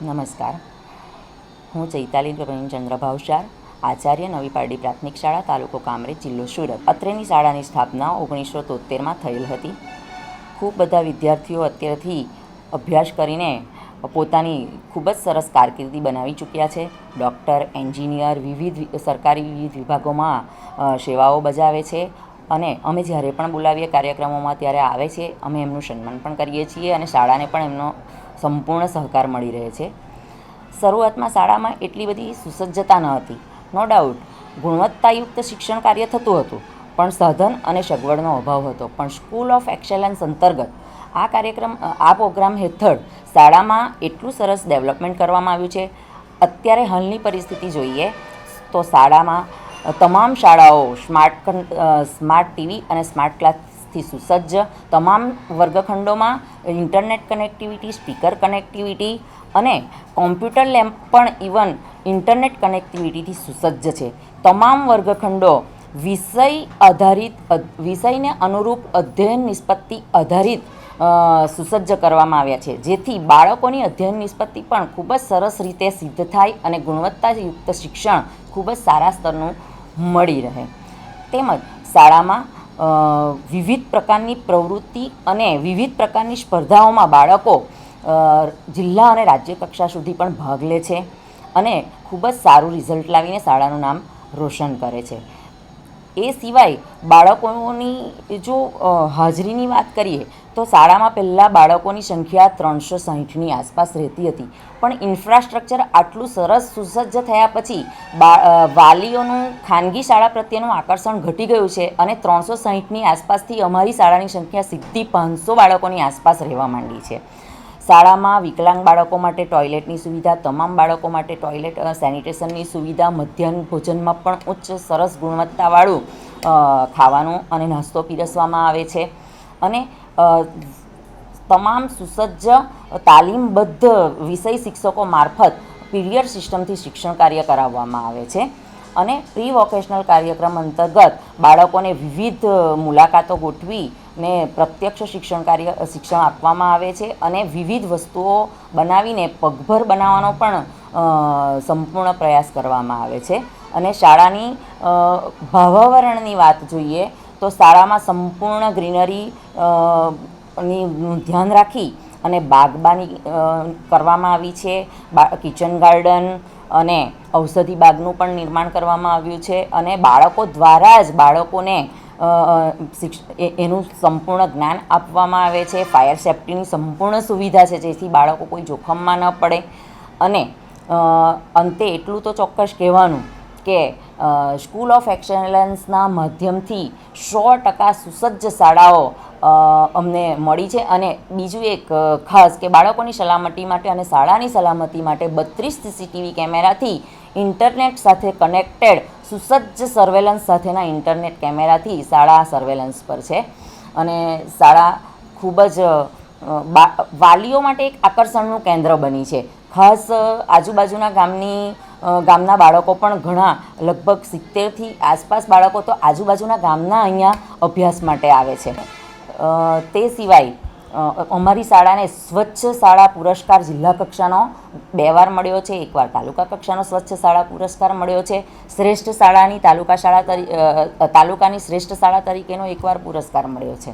નમસ્કાર. હું ચૈતાલી પ્રવીણચંદ્ર ભાવસાર, આચાર્ય નવી પારડી પ્રાથમિક શાળા, તાલુકો કામરેજ, જિલ્લો સુરત. અત્રેની શાળાની સ્થાપના ઓગણીસો તોતેરમાં થયેલ હતી. ખૂબ બધા વિદ્યાર્થીઓ અત્યારથી અભ્યાસ કરીને પોતાની ખૂબ જ સરસ કારકિર્દી બનાવી ચૂક્યા છે. ડૉક્ટર, એન્જિનિયર, વિવિધ સરકારી વિવિધ વિભાગોમાં સેવાઓ બજાવે છે અને અમે જ્યારે પણ બોલાવીએ કાર્યક્રમોમાં ત્યારે આવે છે. અમે એમનું સન્માન પણ કરીએ છીએ અને શાળાને પણ એમનો સંપૂર્ણ સહકાર મળી રહે છે. શરૂઆતમાં શાળામાં એટલી બધી સુસજ્જતા ન હતી. નો ડાઉટ ગુણવત્તાયુક્ત શિક્ષણ કાર્ય થતું હતું, પણ સાધન અને સગવડનો અભાવ હતો. પણ સ્કૂલ ઓફ એક્સેલન્સ અંતર્ગત આ કાર્યક્રમ, આ પ્રોગ્રામ હેઠળ શાળામાં એટલું સરસ ડેવલપમેન્ટ કરવામાં આવ્યું છે. અત્યારે હાલની પરિસ્થિતિ જોઈએ તો શાળામાં તમામ શાળાઓ સ્માર્ટ સ્માર્ટ ટીવી અને સ્માર્ટ ક્લાસથી સુસજ્જ. તમામ વર્ગખંડોમાં ઇન્ટરનેટ કનેક્ટિવિટી, સ્પીકર કનેક્ટિવિટી અને કોમ્પ્યુટર લેમ્પ પણ ઇવન ઇન્ટરનેટ કનેક્ટિવિટીથી સુસજ્જ છે. તમામ વર્ગખંડો વિષય આધારિત વિષયને અનુરૂપ અધ્યયન નિષ્પત્તિ આધારિત સુસજ્જ કરવામાં આવ્યા છે. જેથી બાળકોની અધ્યયન નિષ્પત્તિ પણ ખૂબ જ સરસ રીતે સિદ્ધ થાય અને ગુણવત્તાયુક્ત શિક્ષણ ખૂબ જ સારા સ્તરનું મળી રહે. તેમજ શાળામાં વિવિધ પ્રકારની પ્રવૃત્તિ અને વિવિધ પ્રકારની સ્પર્ધાઓમાં બાળકો જિલ્લા અને રાજ્ય કક્ષા સુધી પણ ભાગ લે છે અને ખૂબ જ સારું રિઝલ્ટ લાવીને શાળાનું નામ રોશન કરે છે. એ સિવાય બાળકોની જો હાજરીની વાત કરીએ, તો શાળામાં પહેલાં બાળકોની સંખ્યા ત્રણસો સાહીઠની આસપાસ રહેતી હતી. પણ ઇન્ફ્રાસ્ટ્રક્ચર આટલું સરસ સુસજ્જ થયા પછી વાલીઓનું ખાનગી શાળા પ્રત્યેનું આકર્ષણ ઘટી ગયું છે અને ત્રણસો સાહીઠની આસપાસથી અમારી શાળાની સંખ્યા સીધી પાંચસો બાળકોની આસપાસ રહેવા માંડી છે. શાળામાં વિકલાંગ બાળકો માટે ટોયલેટની સુવિધા, તમામ બાળકો માટે ટોયલેટ સેનિટેશનની સુવિધા, મધ્યાહન ભોજનમાં પણ ઉચ્ચ સરસ ગુણવત્તાવાળું ખાવાનું અને નાસ્તો પીરસવામાં આવે છે. અને તમામ સુસજ્જ, તાલીમબદ્ધ વિષય શિક્ષકો મારફત પીરિયડ સિસ્ટમથી શિક્ષણ કાર્ય કરાવવામાં આવે છે. અને પ્રી વોકેશનલ કાર્યક્રમ અંતર્ગત બાળકોને વિવિધ મુલાકાતો ગોઠવી ને પ્રત્યક્ષ શિક્ષણ કાર્ય શિક્ષણ આપવામાં આવે છે અને વિવિધ વસ્તુઓ બનાવીને પગભર બનાવવાનો પણ સંપૂર્ણ પ્રયાસ કરવામાં આવે છે. અને શાળાની ભાવાવરણની વાત જોઈએ તો શાળામાં સંપૂર્ણ ગ્રીનરી ની ધ્યાન રાખી અને બાગબાની કરવામાં આવી છે. કિચન ગાર્ડન અને ઔષધિ બાગનું પણ નિર્માણ કરવામાં આવ્યું છે અને બાળકો દ્વારા જ બાળકોને એનું સંપૂર્ણ જ્ઞાન આપવામાં આવે છે. ફાયર સેફ્ટીની સંપૂર્ણ સુવિધા છે, જેથી બાળકો કોઈ જોખમમાં ન પડે. અને અંતે એટલું તો ચોક્કસ કહેવાનું કે સ્કૂલ ઓફ એક્સેલન્સના માધ્યમથી સો ટકા સુસજ્જ શાળાઓ અમને મળી છે. અને બીજું એક ખાસ કે બાળકોની સલામતી માટે અને શાળાની સલામતી માટે બત્રીસ સીસીટીવી કેમેરાથી ઇન્ટરનેટ સાથે કનેક્ટેડ સુસજ્જ સર્વેલન્સ સાથેના ઇન્ટરનેટ કેમેરાથી શાળા સર્વેલન્સ પર છે. અને શાળા ખૂબ જ વાલીઓ માટે એક આકર્ષણનું કેન્દ્ર બની છે. ખાસ આજુબાજુના ગામની ગામના બાળકો પણ ઘણા, લગભગ સિત્તેરથી આસપાસ બાળકો તો આજુબાજુના ગામના અહીંયા અભ્યાસ માટે આવે છે. તે સિવાય અમારી શાળાને સ્વચ્છ શાળા પુરસ્કાર જિલ્લા કક્ષાનો બે વાર મળ્યો છે. એકવાર તાલુકા કક્ષાનો સ્વચ્છ શાળા પુરસ્કાર મળ્યો છે. શ્રેષ્ઠ શાળાની તાલુકા શાળા તાલુકાની શ્રેષ્ઠ શાળા તરીકેનો એકવાર પુરસ્કાર મળ્યો છે.